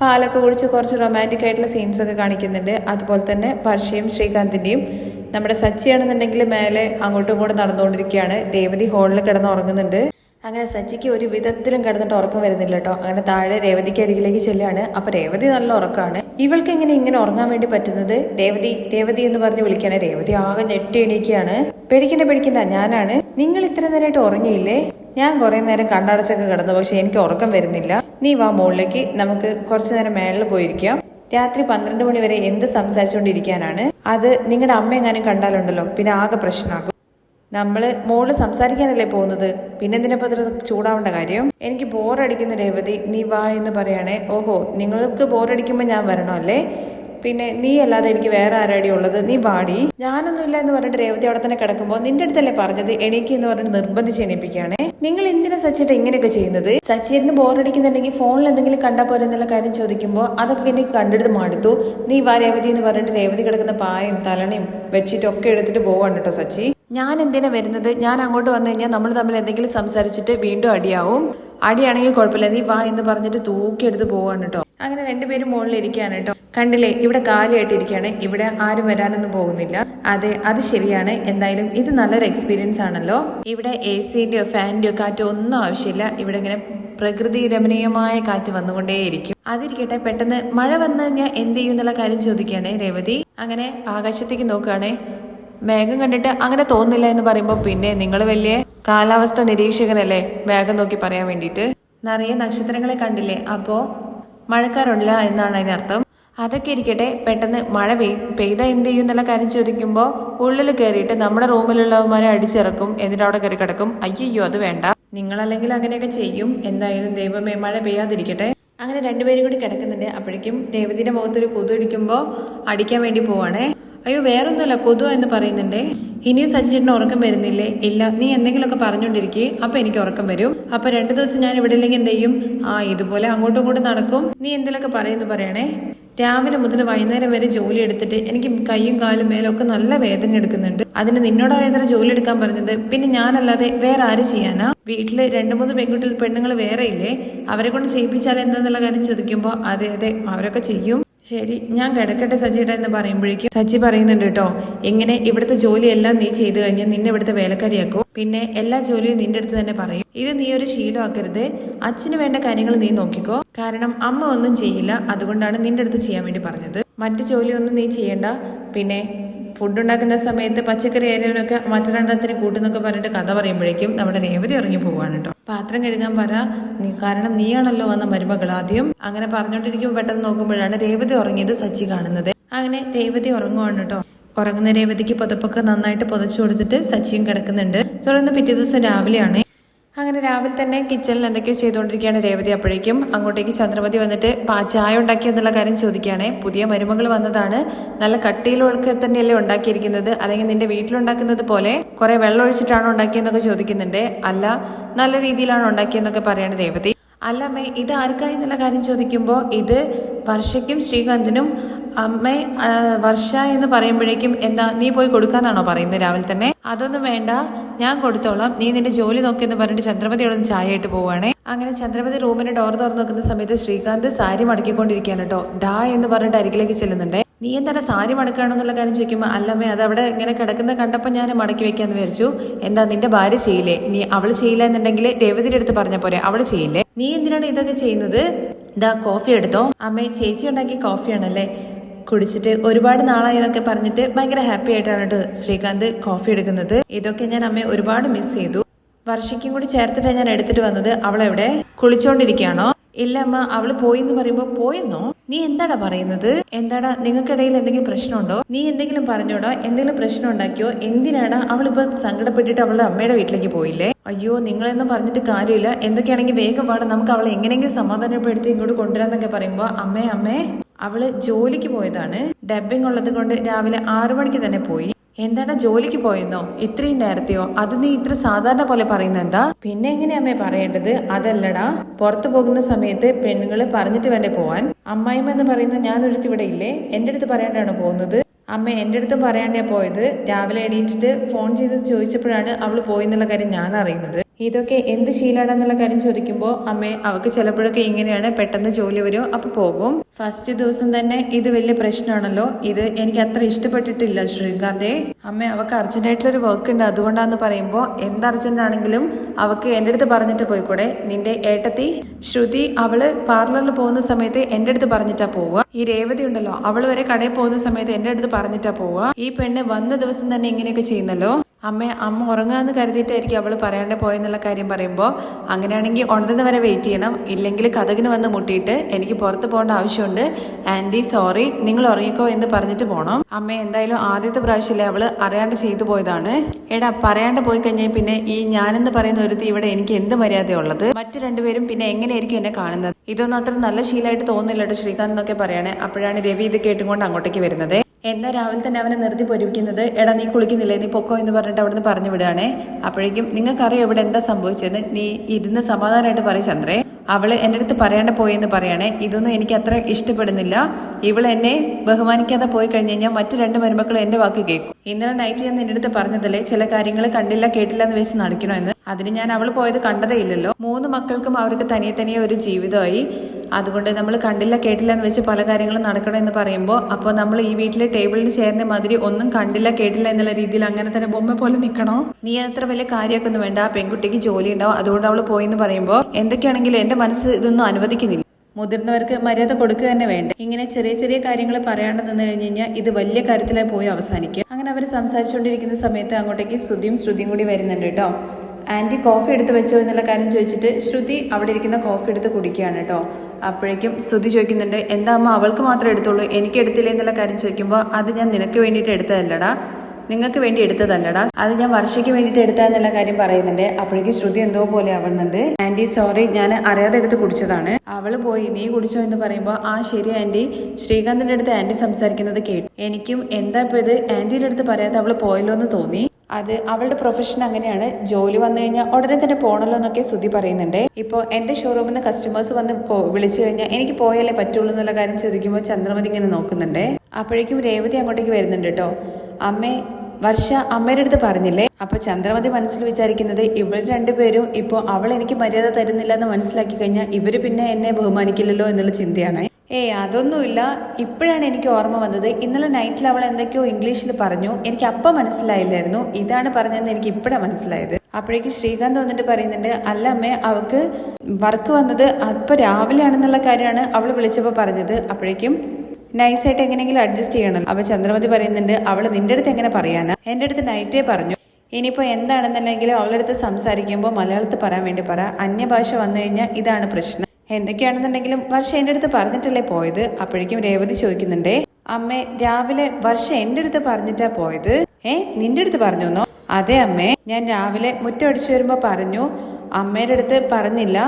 Speaker 1: പാലൊക്കെ കുടിച്ച് കുറച്ച് റൊമാന്റിക് ആയിട്ടുള്ള സീൻസൊക്കെ കാണിക്കുന്നുണ്ട്. അതുപോലെ തന്നെ പർഷയും ശ്രീകാന്തിന്റെയും. നമ്മുടെ സച്ചിയാണെന്നുണ്ടെങ്കിൽ മേലെ അങ്ങോട്ടും ഇങ്ങോട്ടും നടന്നുകൊണ്ടിരിക്കുകയാണ്. രേവതി ഹോളിൽ കിടന്ന് ഉറങ്ങുന്നുണ്ട്. അങ്ങനെ സച്ചിക്ക് ഒരു വിധത്തിലും കിടന്നിട്ട് ഉറക്കം വരുന്നില്ല കേട്ടോ. അങ്ങനെ താഴെ രേവതിക്ക് അരികിലേക്ക് ചെല്ലാണ് അപ്പൊ രേവതി നല്ല ഉറക്കമാണ് ഇവൾക്ക് എങ്ങനെ ഇങ്ങനെ ഉറങ്ങാൻ വേണ്ടി പറ്റുന്നത്? രേവതി രേവതി എന്ന് പറഞ്ഞ് വിളിക്കുകയാണ്. രേവതി ആകെ ഞെട്ടി എണീക്കുകയാണ്. പേടിക്കണ്ട പേടിക്കണ്ട ഞാനാണ്. നിങ്ങൾ ഇത്ര നേരമായിട്ട് ഉറങ്ങിയില്ലേ? ഞാൻ കുറേ നേരം കണ്ണടച്ചൊക്കെ കിടന്നു. പക്ഷെ എനിക്ക് ഉറക്കം വരുന്നില്ല. നീ വാ മുകളിലേക്ക് നമുക്ക് കുറച്ചു നേരം മേളിൽ പോയിരിക്കാം. രാത്രി പന്ത്രണ്ട് മണി വരെ എന്ത് സംസാരിച്ചുകൊണ്ടിരിക്കാനാണ് അത് നിങ്ങളുടെ അമ്മ എങ്ങാനും കണ്ടാലുണ്ടല്ലോ പിന്നെ ആകെ പ്രശ്നമാകും നമ്മൾ മോൾ സംസാരിക്കാനല്ലേ പോകുന്നത്? പിന്നെ പത്ര ചൂടാവേണ്ട കാര്യം? എനിക്ക് ബോറടിക്കുന്ന രേവതി നീ വാ എന്ന് പറയണേ. ഓഹോ നിങ്ങൾക്ക് ബോറടിക്കുമ്പോൾ ഞാൻ വരണോ അല്ലേ? പിന്നെ നീ അല്ലാതെ എനിക്ക് വേറെ ആരാടി ഉള്ളത്? നീ വാടി. ഞാനൊന്നുമില്ല എന്ന് പറഞ്ഞിട്ട് രേവതി അവിടെ തന്നെ കിടക്കുമ്പോൾ നിന്റെ അടുത്തല്ലേ പറഞ്ഞത്? എണീക്ക് എന്ന് പറഞ്ഞിട്ട് നിർബന്ധിച്ച് എണീപ്പിക്കുകയാണേ. നിങ്ങൾ എന്തിനാ സച്ചിട്ട് ഇങ്ങനെയൊക്കെ ചെയ്യുന്നത്? സച്ചിന് ബോറടിക്കുന്നുണ്ടെങ്കിൽ ഫോണിൽ എന്തെങ്കിലും കണ്ടാൽ പോലെ എന്നുള്ള കാര്യം ചോദിക്കുമ്പോൾ അതൊക്കെ എനിക്ക് കണ്ടെടുത്ത് മടുത്തു. നീ വാ രേവതി എന്ന് പറഞ്ഞിട്ട് രേവതി കിടക്കുന്ന പായും തലണയും ബെഡ്ഷീറ്റും ഒക്കെ എടുത്തിട്ട് പോവാണ് കേട്ടോ സച്ചി. ഞാൻ എന്തിനാ വരുന്നത്? ഞാൻ അങ്ങോട്ട് വന്നു കഴിഞ്ഞാൽ നമ്മൾ തമ്മിൽ എന്തെങ്കിലും സംസാരിച്ചിട്ട് വീണ്ടും അടിയാവും. അടിയാണെങ്കിൽ കുഴപ്പമില്ല. നീ വാ എന്ന് പറഞ്ഞിട്ട് തൂക്കിയെടുത്ത് പോവാണ് കേട്ടോ. അങ്ങനെ രണ്ടുപേരും മുകളിലിരിക്കുകയാണ് കേട്ടോ. കണ്ടില്ലേ ഇവിടെ കാലിയായിട്ട് ഇരിക്കുകയാണ് ഇവിടെ ആരും വരാനൊന്നും പോകുന്നില്ല. അതെ അത് ശരിയാണ്. എന്തായാലും ഇത് നല്ലൊരു എക്സ്പീരിയൻസ് ആണല്ലോ. ഇവിടെ എ സിന്റെയോ ഫാനിന്റെയോ കാറ്റോ ഒന്നും ആവശ്യമില്ല. ഇവിടെ ഇങ്ങനെ പ്രകൃതി രമണീയമായ കാറ്റ് വന്നുകൊണ്ടേയിരിക്കും. അതിരിക്കട്ടെ പെട്ടെന്ന് മഴ വന്നു കഴിഞ്ഞാൽ എന്ത് ചെയ്യും എന്നുള്ള കാര്യം ചോദിക്കുകയാണ് രേവതി. അങ്ങനെ ആകാശത്തേക്ക് നോക്കുകയാണേ. മേഘം കണ്ടിട്ട് അങ്ങനെ തോന്നില്ല എന്ന് പറയുമ്പോൾ പിന്നെ നിങ്ങൾ വലിയ കാലാവസ്ഥ നിരീക്ഷകനല്ലേ? മേഘം നോക്കി പറയാൻ വേണ്ടിയിട്ട്. നിറയെ നക്ഷത്രങ്ങളെ കണ്ടില്ലേ? അപ്പോ മഴക്കാറുള്ള എന്നാണ് അതിനർത്ഥം അതൊക്കെ ഇരിക്കട്ടെ പെട്ടെന്ന് മഴ പെയ് പെയ്താൽ എന്ത് ചെയ്യും എന്നുള്ള കാര്യം ചോദിക്കുമ്പോൾ ഉള്ളിൽ കയറിയിട്ട് നമ്മുടെ റൂമിലുള്ളവന്മാരെ അടിച്ചിറക്കും എന്നിട്ട് അവിടെ കയറി കിടക്കും. അയ്യോ അത് വേണ്ട. നിങ്ങളല്ലെങ്കിൽ അങ്ങനെയൊക്കെ ചെയ്യും. എന്തായാലും ദൈവമേ മഴ പെയ്യാതിരിക്കട്ടെ. അങ്ങനെ രണ്ടുപേരും കൂടി കിടക്കുന്നുണ്ട്. അപ്പോഴേക്കും രേവതിയുടെ മുഖത്തൊരു കൊതു അടിക്കുമ്പോൾ അടിക്കാൻ വേണ്ടി പോവാണേ. അയ്യോ വേറൊന്നുമല്ല. കൊതു എന്ന് പറയുന്നുണ്ടേ. ഇനിയും സജിച്ചേട്ടന് ഉറക്കം വരുന്നില്ലേ? ഇല്ല. നീ എന്തെങ്കിലുമൊക്കെ പറഞ്ഞുകൊണ്ടിരിക്കേ. അപ്പൊ എനിക്ക് ഉറക്കം വരും. അപ്പൊ രണ്ടു ദിവസം ഞാൻ ഇവിടെ ഇല്ലെങ്കിൽ എന്ത് ചെയ്യും? ആ ഇതുപോലെ അങ്ങോട്ടും ഇങ്ങോട്ടും നടക്കും. നീ എന്തെങ്കിലുമൊക്കെ പറയുന്നു പറയണേ. രാവിലെ മുതൽ വൈകുന്നേരം വരെ ജോലി എടുത്തിട്ട് എനിക്ക് കൈയും കാലും മേലൊക്കെ നല്ല വേദന എടുക്കുന്നുണ്ട്. അതിന് നിന്നോട് ഇത്ര ജോലി എടുക്കാൻ പറഞ്ഞത്. പിന്നെ ഞാനല്ലാതെ വേറെ ആര് ചെയ്യാനാ? വീട്ടിൽ രണ്ട് മൂന്ന് പെൺകുട്ടികൾ പെണ്ണുങ്ങൾ വേറെ ഇല്ലേ? അവരെ കൊണ്ട് ചെയ്യിപ്പിച്ചാൽ എന്താന്നുള്ള കാര്യം ചോദിക്കുമ്പോൾ അതെ അതെ അവരൊക്കെ ചെയ്യും. ശരി ഞാൻ കിടക്കട്ടെ സജിയുടെ എന്ന് പറയുമ്പോഴേക്കും സജി പറയുന്നുണ്ട് കേട്ടോ എങ്ങനെ ഇവിടുത്തെ ജോലിയെല്ലാം നീ ചെയ്തു കഴിഞ്ഞാൽ നിന്നെ ഇവിടുത്തെ വേലക്കാരിയാക്കും? പിന്നെ എല്ലാ ജോലിയും നിന്റെ അടുത്ത് തന്നെ പറയും ഇത് നീ ഒരു ശീലമാക്കരുത് അച്ഛന് വേണ്ട കാര്യങ്ങൾ നീ നോക്കിക്കോ കാരണം അമ്മ ഒന്നും ചെയ്യില്ല അതുകൊണ്ടാണ് നിന്റെ അടുത്ത് ചെയ്യാൻ വേണ്ടി പറഞ്ഞത്. മറ്റു ജോലിയൊന്നും നീ ചെയ്യണ്ട പിന്നെ ഫുഡ് ഉണ്ടാക്കുന്ന സമയത്ത് പച്ചക്കറി അരിയാനൊക്കെ മറ്റൊരെണ്ണത്തിന് കൂട്ടുന്നൊക്കെ പറഞ്ഞിട്ട് കഥ പറയുമ്പോഴേക്കും നമ്മുടെ രേവതി ഇറങ്ങി പോവാണ് കേട്ടോ. പാത്രം കഴുകാൻ പറ കാരണം നീയാണല്ലോ വന്ന മരുമകൾ ആദ്യം. അങ്ങനെ പറഞ്ഞോണ്ടിരിക്കുമ്പോൾ പെട്ടെന്ന് നോക്കുമ്പോഴാണ് രേവതി ഉറങ്ങിയത് സച്ചി കാണുന്നത്. അങ്ങനെ രേവതി ഉറങ്ങുവാണ് കേട്ടോ. ഉറങ്ങുന്ന രേവതിക്ക് പുതപ്പൊക്കെ നന്നായിട്ട് പുതച്ചു കൊടുത്തിട്ട് സച്ചിയും കിടക്കുന്നുണ്ട്. തുടർന്ന് പിറ്റേ ദിവസം രാവിലെയാണ് അങ്ങനെ രാവിലെ തന്നെ കിച്ചണിൽ എന്തൊക്കെയോ ചെയ്തുകൊണ്ടിരിക്കുകയാണ് രേവതി അപ്പോഴേക്കും. അങ്ങോട്ടേക്ക് ചന്ദ്രമതി വന്നിട്ട് ചായ ഉണ്ടാക്കിയോ എന്നുള്ള കാര്യം ചോദിക്കുകയാണ്. പുതിയ മരുമകൾ വന്നതാണ്. നല്ല കട്ടിയിലൊക്കെ തന്നെയല്ലേ ഉണ്ടാക്കിയിരിക്കുന്നത്? അല്ലെങ്കിൽ നിന്റെ വീട്ടിലുണ്ടാക്കുന്നത് പോലെ കുറെ വെള്ളം ഒഴിച്ചിട്ടാണോ ഉണ്ടാക്കിയെന്നൊക്കെ ചോദിക്കുന്നുണ്ട്. അല്ല നല്ല രീതിയിലാണ് ഉണ്ടാക്കിയെന്നൊക്കെ പറയാണ് രേവതി. അല്ല അമ്മേ ഇത് ആർക്കായി എന്നുള്ള കാര്യം ചോദിക്കുമ്പോൾ ഇത് വർഷയ്ക്കും ശ്രീകാന്തിനും അമ്മ വർഷ എന്ന് പറയുമ്പോഴേക്കും എന്താ നീ പോയി കൊടുക്കാന്നാണോ പറയുന്നത് രാവിലെ തന്നെ? അതൊന്നും വേണ്ട ഞാൻ കൊടുത്തോളാം. നീ നിന്റെ ജോലി നോക്കിയെന്ന് പറഞ്ഞിട്ട് ചന്ദ്രമതിയോട് ചായ ആയിട്ട് പോവാണേ അങ്ങനെ ചന്ദ്രമതി റൂമിന്റെ ഡോർ തുറന്നു നോക്കുന്ന സമയത്ത് ശ്രീകാന്ത് സാരി മടക്കിക്കൊണ്ടിരിക്കുകയാണ് കേട്ടോ. ഡാ എന്ന് പറഞ്ഞിട്ട് അരികിലേക്ക് ചെല്ലുന്നുണ്ടേ. നീ എന്താണ് സാരി മടക്കുകയാണെന്നുള്ള കാര്യം ചോദിക്കുമ്പോൾ അല്ലമ്മേ അത് അവിടെ ഇങ്ങനെ കിടക്കുന്ന കണ്ടപ്പോൾ ഞാൻ മടക്കി വെക്കാന്ന് വിചാരിച്ചു. എന്താ നിന്റെ ഭാര്യ ചെയ്യില്ലേ? നീ അവൾ ചെയ്യില്ല എന്നുണ്ടെങ്കിൽ രേവതിയുടെ അടുത്ത് പറഞ്ഞ പോരെ അവൾ ചെയ്യില്ലേ? നീ എന്തിനാണ് ഇതൊക്കെ ചെയ്യുന്നത്? ഇതാ കോഫി എടുത്തോ. അമ്മേ ചേച്ചി ഉണ്ടാക്കിയ കോഫിയാണല്ലേ? കുടിച്ചിട്ട് ഒരുപാട് നാളായി ഇതൊക്കെ പറഞ്ഞിട്ട് ഭയങ്കര ഹാപ്പി ആയിട്ടാണ് കേട്ടോ ശ്രീകാന്ത് കോഫി എടുക്കുന്നത്. ഇതൊക്കെ ഞാൻ അമ്മയെ ഒരുപാട് മിസ് ചെയ്തു. വർഷയ്ക്കും കൂടി ചേർത്തിട്ടാണ് ഞാൻ എടുത്തിട്ട് വന്നത്. അവളെവിടെ? കുളിച്ചോണ്ടിരിക്കുകയാണോ? ഇല്ല അമ്മ അവൾ പോയി എന്ന് പറയുമ്പോ പോയെന്നോ? നീ എന്താടാ പറയുന്നത്? എന്താടാ നിങ്ങൾക്കിടയിൽ എന്തെങ്കിലും പ്രശ്നമുണ്ടോ? നീ എന്തെങ്കിലും പറഞ്ഞോടോ? എന്തെങ്കിലും പ്രശ്നം ഉണ്ടാക്കിയോ? എന്തിനാണ് അവളിപ്പോ സങ്കടപ്പെട്ടിട്ട് അവളുടെ അമ്മയുടെ വീട്ടിലേക്ക് പോയില്ലേ? അയ്യോ നിങ്ങളെന്നും പറഞ്ഞിട്ട് കാര്യമില്ല. എന്തൊക്കെയാണെങ്കിൽ വേഗം പാടാം നമുക്ക് അവളെ എങ്ങനെയെങ്കിലും സമാധാനപ്പെടുത്തി ഇങ്ങോട്ട് കൊണ്ടുവരാന്നൊക്കെ പറയുമ്പോ അമ്മേ അമ്മേ. അവൾ ജോലിക്ക് പോയതാണ്. ഡബ്ബിംഗ് ഉള്ളത് കൊണ്ട് രാവിലെ ആറു മണിക്ക് തന്നെ പോയി. എന്താണ് ജോലിക്ക് പോയെന്നോ? ഇത്രയും നേരത്തെയോ? അത് നീ ഇത്ര സാധാരണ പോലെ പറയുന്ന എന്താ പിന്നെ എങ്ങനെയാ അമ്മേ പറയേണ്ടത്? അതല്ലടാ. പുറത്തു പോകുന്ന സമയത്ത് പെണ്ണുങ്ങൾ പറഞ്ഞിട്ട് വേണ്ടേ പോവാൻ? അമ്മായിമ്മ എന്ന് പറയുന്ന ഞാൻ ഒരുത്തി ഇവിടെ ഇല്ലേ? എന്റെ അടുത്ത് പറയാണ്ടാണ് പോകുന്നത്? അമ്മ എന്റെ അടുത്ത് പറയാണ്ടേ പോയത്. രാവിലെ എണീറ്റിട്ട് ഫോൺ ചെയ്ത് ചോദിച്ചപ്പോഴാണ് അവൾ പോയെന്നുള്ള കാര്യം ഞാൻ അറിയുന്നത്. ഇതൊക്കെ എന്ത് ശീലമാണെന്നുള്ള കാര്യം ചോദിക്കുമ്പോൾ അമ്മേ അവൾക്ക് ചിലപ്പോഴൊക്കെ ഇങ്ങനെയാണ് പെട്ടെന്ന് ജോലി വരും അപ്പോൾ പോകും. ഫസ്റ്റ് ദിവസം തന്നെ ഇത് വലിയ പ്രശ്നമാണല്ലോ. ഇത് എനിക്ക് അത്ര ഇഷ്ടപ്പെട്ടിട്ടില്ല ശ്രീകാന്തേ. അമ്മ അവൾക്ക് അർജന്റായിട്ടുള്ളൊരു വർക്ക് ഉണ്ട്. അതുകൊണ്ടാന്ന് പറയുമ്പോൾ എന്ത് അർജന്റ് ആണെങ്കിലും അവൾക്ക് എന്റെ അടുത്ത് പറഞ്ഞിട്ട് പോയിക്കൂടെ. നിന്റെ ഏട്ടത്തി ശ്രുതി അവൾ പാർലറിൽ പോകുന്ന സമയത്ത് എന്റെ അടുത്ത് പറഞ്ഞിട്ടാ പോവുക. ഈ രേവതി ഉണ്ടല്ലോ അവൾ വരെ കടയിൽ പോകുന്ന സമയത്ത് എന്റെ അടുത്ത് പറഞ്ഞിട്ടാ പോവുക. ഈ പെണ്ണ് വന്ന ദിവസം തന്നെ ഇങ്ങനെയൊക്കെ ചെയ്യുന്നല്ലോ. അമ്മ അമ്മ ഉറങ്ങാന്ന് കരുതിയിട്ടായിരിക്കും അവൾ പറയാണ്ട് പോയെന്നുള്ള കാര്യം പറയുമ്പോൾ അങ്ങനെയാണെങ്കിൽ ഉണ്ടെന്ന് വരെ വെയിറ്റ് ചെയ്യണം. ഇല്ലെങ്കിൽ കഥകിന് വന്ന് മുട്ടിയിട്ട് എനിക്ക് പുറത്ത് പോകേണ്ട ആവശ്യമുണ്ട്. ആന്റി സോറി നിങ്ങൾ ഉറങ്ങിക്കോ എന്ന് പറഞ്ഞിട്ട് പോകണം അമ്മ എന്തായാലും ആദ്യത്തെ പ്രാവശ്യമല്ലേ അവൾ അറിയാണ്ട് ചെയ്തു പോയതാണ്. എടാ പറയാണ്ട് പോയി കഴിഞ്ഞാൽ പിന്നെ ഈ ഞാനെന്ന് പറയുന്ന ഒരുത്തി ഇവിടെ എനിക്ക് എന്ത് മര്യാദയുള്ളത്? മറ്റു രണ്ടുപേരും പിന്നെ എങ്ങനെയായിരിക്കും എന്നെ കാണുന്നത്? ഇതൊന്നും അത്ര നല്ല ശീലമായിട്ട് തോന്നുന്നില്ല കേട്ടോ ശ്രീകാന്ത് എന്നൊക്കെ പറയണേ. അപ്പോഴാണ് രവി ഇത് കേട്ടുകൊണ്ട് അങ്ങോട്ടേക്ക് വരുന്നത്. എന്നാ രാവിലെ തന്നെ അവനെ നിർത്തി പൊരിപ്പിക്കുന്നത് എടാ നീ കുളിക്കുന്നില്ലേ? നീ പൊക്കോ എന്ന് പറഞ്ഞിട്ട് അവിടുന്ന് പറഞ്ഞു വിടുകയാണേ. അപ്പോഴേക്കും നിങ്ങൾക്കറിയോ ഇവിടെ എന്താ സംഭവിച്ചതെന്ന്? നീ ഇരുന്ന് സമാധാനമായിട്ട് പറയും ചന്ദ്രേ. അവൾ എന്റെ അടുത്ത് പറയാണ്ട് പോയെന്ന് പറയണേ. ഇതൊന്നും എനിക്ക് അത്ര ഇഷ്ടപ്പെടുന്നില്ല. ഇവൾ എന്നെ ബഹുമാനിക്കാതെ പോയി കഴിഞ്ഞു കഴിഞ്ഞാൽ മറ്റു രണ്ട് മരുമക്കൾ എന്റെ വാക്ക് കേൾക്കും. ഇന്നലെ നൈറ്റ് ഞാൻ നിന്റെ അടുത്ത് പറഞ്ഞതല്ലേ ചില കാര്യങ്ങൾ കണ്ടില്ല കേട്ടില്ല എന്ന് വെച്ച് നടക്കണമെന്ന് അതിന് ഞാൻ അവൾ പോയത് കണ്ടതേ ഇല്ലല്ലോ. മൂന്ന് മക്കൾക്കും അവർക്ക് തനിയെ തനിയെ ഒരു ജീവിതമായി. അതുകൊണ്ട് നമ്മൾ കണ്ടില്ല കേട്ടില്ല എന്ന് വെച്ച് പല കാര്യങ്ങളും നടക്കണം എന്ന് പറയുമ്പോൾ അപ്പോൾ നമ്മൾ ഈ വീട്ടിലെ ടേബിളിന് ചേർന്ന മാതിരി ഒന്നും കണ്ടില്ല കേട്ടില്ല എന്നുള്ള രീതിയിൽ അങ്ങനെ തന്നെ ബൊമ്മ പോലെ നിൽക്കണോ നീ അത്ര വലിയ കാര്യമൊക്കെ ഒന്നും വേണ്ട. ആ പെൺകുട്ടിക്ക് ജോലി ഉണ്ടാവും. അതുകൊണ്ട് അവൾ എന്ന് പറയുമ്പോൾ എന്തൊക്കെയാണെങ്കിലും എന്റെ മനസ്സ് ഇതൊന്നും അനുവദിക്കുന്നില്ല. മുതിർന്നവർക്ക് മര്യാദ കൊടുക്കുക തന്നെ വേണ്ട. ഇങ്ങനെ ചെറിയ ചെറിയ കാര്യങ്ങൾ പറയാണ്ട് നിന്ന് കഴിഞ്ഞ് കഴിഞ്ഞാൽ ഇത് വലിയ കാര്യത്തിലായി പോയി അവസാനിക്കും. അങ്ങനെ അവർ സംസാരിച്ചുകൊണ്ടിരിക്കുന്ന സമയത്ത് അങ്ങോട്ടേക്ക് ശ്രുതിയും ശ്രുതിയും കൂടി വരുന്നുണ്ട് കേട്ടോ. ആന്റി കോഫി എടുത്ത് വെച്ചോ എന്നുള്ള കാര്യം ചോദിച്ചിട്ട് ശ്രുതി അവിടെ ഇരിക്കുന്ന കോഫി എടുത്ത് കുടിക്കുകയാണ് കേട്ടോ. അപ്പോഴേക്കും ശ്രുതി ചോദിക്കുന്നുണ്ട് എന്താ അമ്മ അവൾക്ക് മാത്രമേ എടുത്തുള്ളൂ എനിക്ക് എടുത്തില്ല എന്നുള്ള കാര്യം ചോദിക്കുമ്പോൾ അത് ഞാൻ നിനക്ക് വേണ്ടിയിട്ട് എടുത്തതല്ലടാ. നിങ്ങൾക്ക് വേണ്ടി എടുത്തതല്ലടാ. അത് ഞാൻ വർഷയ്ക്ക് വേണ്ടിയിട്ട് എടുത്തെന്നുള്ള കാര്യം പറയുന്നുണ്ട്. അപ്പോഴേക്കും ശ്രുതി എന്തോ പോലെ ആവുന്നുണ്ട്. ആന്റി സോറി ഞാൻ അറിയാതെ എടുത്ത് കുടിച്ചതാണ്. അവൾ പോയി നീ കുടിച്ചോ എന്ന് പറയുമ്പോൾ ആ ശരി ആന്റി ശ്രീകാന്തിന്റെ അടുത്ത് ആന്റി സംസാരിക്കുന്നത് കേട്ടു. എനിക്കും എന്താ ഇപ്പോൾ ഇത്? ആന്റീന്റെ അടുത്ത് പറയാതെ അവൾ പോയല്ലോ എന്ന് തോന്നി. അത് അവളുടെ പ്രൊഫഷൻ അങ്ങനെയാണ്. ജോലി വന്നു കഴിഞ്ഞാൽ ഉടനെ തന്നെ പോകണല്ലോ എന്നൊക്കെ ശ്രുതി പറയുന്നുണ്ട്. ഇപ്പോൾ എന്റെ ഷോറൂമിൽ നിന്ന് കസ്റ്റമേഴ്സ് വന്ന് വിളിച്ചു കഴിഞ്ഞാൽ എനിക്ക് പോയാലേ പറ്റുള്ളൂ എന്നുള്ള കാര്യം ചോദിക്കുമ്പോൾ ചന്ദ്രമതി ഇങ്ങനെ നോക്കുന്നുണ്ട്. അപ്പോഴേക്കും രേവതി അങ്ങോട്ടേക്ക് വരുന്നുണ്ട് കേട്ടോ. അമ്മേ വർഷ അമ്മയുടെ അടുത്ത് പറഞ്ഞില്ലേ? അപ്പൊ ചന്ദ്രമതി മനസ്സിൽ വിചാരിക്കുന്നത് ഇവർ രണ്ടുപേരും ഇപ്പോൾ അവൾ എനിക്ക് മര്യാദ തരുന്നില്ല എന്ന് മനസ്സിലാക്കി കഴിഞ്ഞാൽ ഇവർ പിന്നെ എന്നെ ബഹുമാനിക്കില്ലല്ലോ എന്നുള്ള ചിന്തയാണ്. ഏയ് അതൊന്നുമില്ല. ഇപ്പോഴാണ് എനിക്ക് ഓർമ്മ വന്നത്. ഇന്നലെ നൈറ്റിൽ അവൾ എന്തൊക്കെയോ ഇംഗ്ലീഷിൽ പറഞ്ഞു. എനിക്ക് അപ്പം മനസ്സിലായില്ലായിരുന്നു. ഇതാണ് പറഞ്ഞതെന്ന് എനിക്ക് ഇപ്പോഴാണ് മനസ്സിലായത്. അപ്പോഴേക്കും ശ്രീകാന്ത് വന്നിട്ട് പറയുന്നുണ്ട് അല്ല അമ്മേ അവൾക്ക് വർക്ക് വന്നത് അപ്പോൾ രാവിലെ ആണെന്നുള്ള കാര്യമാണ് അവൾ വിളിച്ചപ്പോൾ പറഞ്ഞത്. അപ്പോഴേക്കും നൈസായിട്ട് എങ്ങനെയെങ്കിലും അഡ്ജസ്റ്റ് ചെയ്യണം അപ്പൊ ചന്ദ്രമതി പറയുന്നുണ്ട് അവൾ നിന്റെ അടുത്ത് എങ്ങനെ പറയാനാ? എന്റെ അടുത്ത് നൈറ്റേ പറഞ്ഞു. ഇനിയിപ്പോൾ എന്താണെന്നുണ്ടെങ്കിൽ അവളുടെ അടുത്ത് സംസാരിക്കുമ്പോൾ മലയാളത്തിൽ പറയാൻ വേണ്ടി പറ. അന്യഭാഷ വന്നു കഴിഞ്ഞാൽ ഇതാണ് പ്രശ്നം. എന്തൊക്കെയാണെന്നുണ്ടെങ്കിലും വർഷ എന്റെ അടുത്ത് പറഞ്ഞിട്ടല്ലേ പോയത്? അപ്പോഴേക്കും രേവതി ചോദിക്കുന്നുണ്ടേ അമ്മേ രാവിലെ വർഷ എന്റെ അടുത്ത് പറഞ്ഞിട്ടാ പോയത്? ഏ നിന്റെ അടുത്ത് പറഞ്ഞു എന്നോ അതെ അമ്മേ. ഞാൻ രാവിലെ മുറ്റമടിച്ചു വരുമ്പോൾ പറഞ്ഞു. അമ്മയുടെ അടുത്ത് പറഞ്ഞില്ല.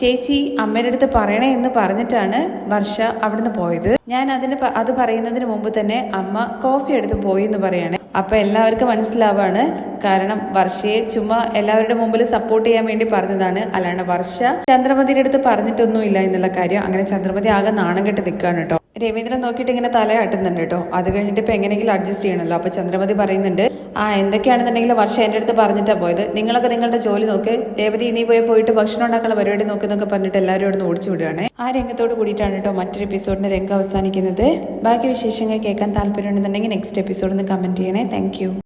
Speaker 1: ചേച്ചി അമ്മയുടെ അടുത്ത് പറയണേ എന്ന് പറഞ്ഞിട്ടാണ് വർഷ അവിടുന്ന് പോയത്. ഞാൻ അതിന് അത് പറയുന്നതിന് മുമ്പ് തന്നെ അമ്മ കോഫി എടുത്ത് പോയി എന്ന് പറയാണ്. അപ്പം എല്ലാവർക്കും മനസ്സിലാവാണ്. കാരണം വർഷയെ ചുമ്മാ എല്ലാവരുടെ മുമ്പിൽ സപ്പോർട്ട് ചെയ്യാൻ വേണ്ടി പറഞ്ഞതാണ്. അല്ലാണ്ട് വർഷ ചന്ദ്രമതിയുടെ അടുത്ത് പറഞ്ഞിട്ടൊന്നുമില്ല എന്നുള്ള കാര്യം. അങ്ങനെ ചന്ദ്രമതി ആകെ നാണം കെട്ട് നിൽക്കുകയാണ് കേട്ടോ. രവീന്ദ്രൻ നോക്കിയിട്ട് ഇങ്ങനെ തലയാട്ടുന്നുണ്ട് കേട്ടോ. അത് കഴിഞ്ഞിട്ട് ഇപ്പൊ എങ്ങനെയെങ്കിലും അഡ്ജസ്റ്റ് ചെയ്യണല്ലോ. അപ്പൊ ചന്ദ്രമതി പറയുന്നുണ്ട് ആ എന്തൊക്കെയാണെന്നുണ്ടെങ്കിൽ വർഷ എന്റെ അടുത്ത് പറഞ്ഞിട്ടാ പോയത്. നിങ്ങളൊക്കെ നിങ്ങളുടെ ജോലി നോക്ക്. രേവതി നീ പോയി പോയിട്ട് ഭക്ഷണം ഉണ്ടാക്കാനുള്ള പരിപാടി നോക്കുന്നൊക്കെ പറഞ്ഞിട്ട് എല്ലാവരും ഇവിടെ ഓടിച്ചു വിടുകയാണ് ആ രംഗത്തോട് കൂടിയിട്ടാണ് കേട്ടോ മറ്റൊരു എപ്പിസോഡിന്റെ രംഗം അവസാനിക്കുന്നത്. ബാക്കി വിശേഷങ്ങൾ കേൾക്കാൻ താല്പര്യമുണ്ടെന്നുണ്ടെങ്കിൽ നെക്സ്റ്റ് എപ്പിസോഡിൽ നിന്ന് കമന്റ് ചെയ്യണേ. താങ്ക്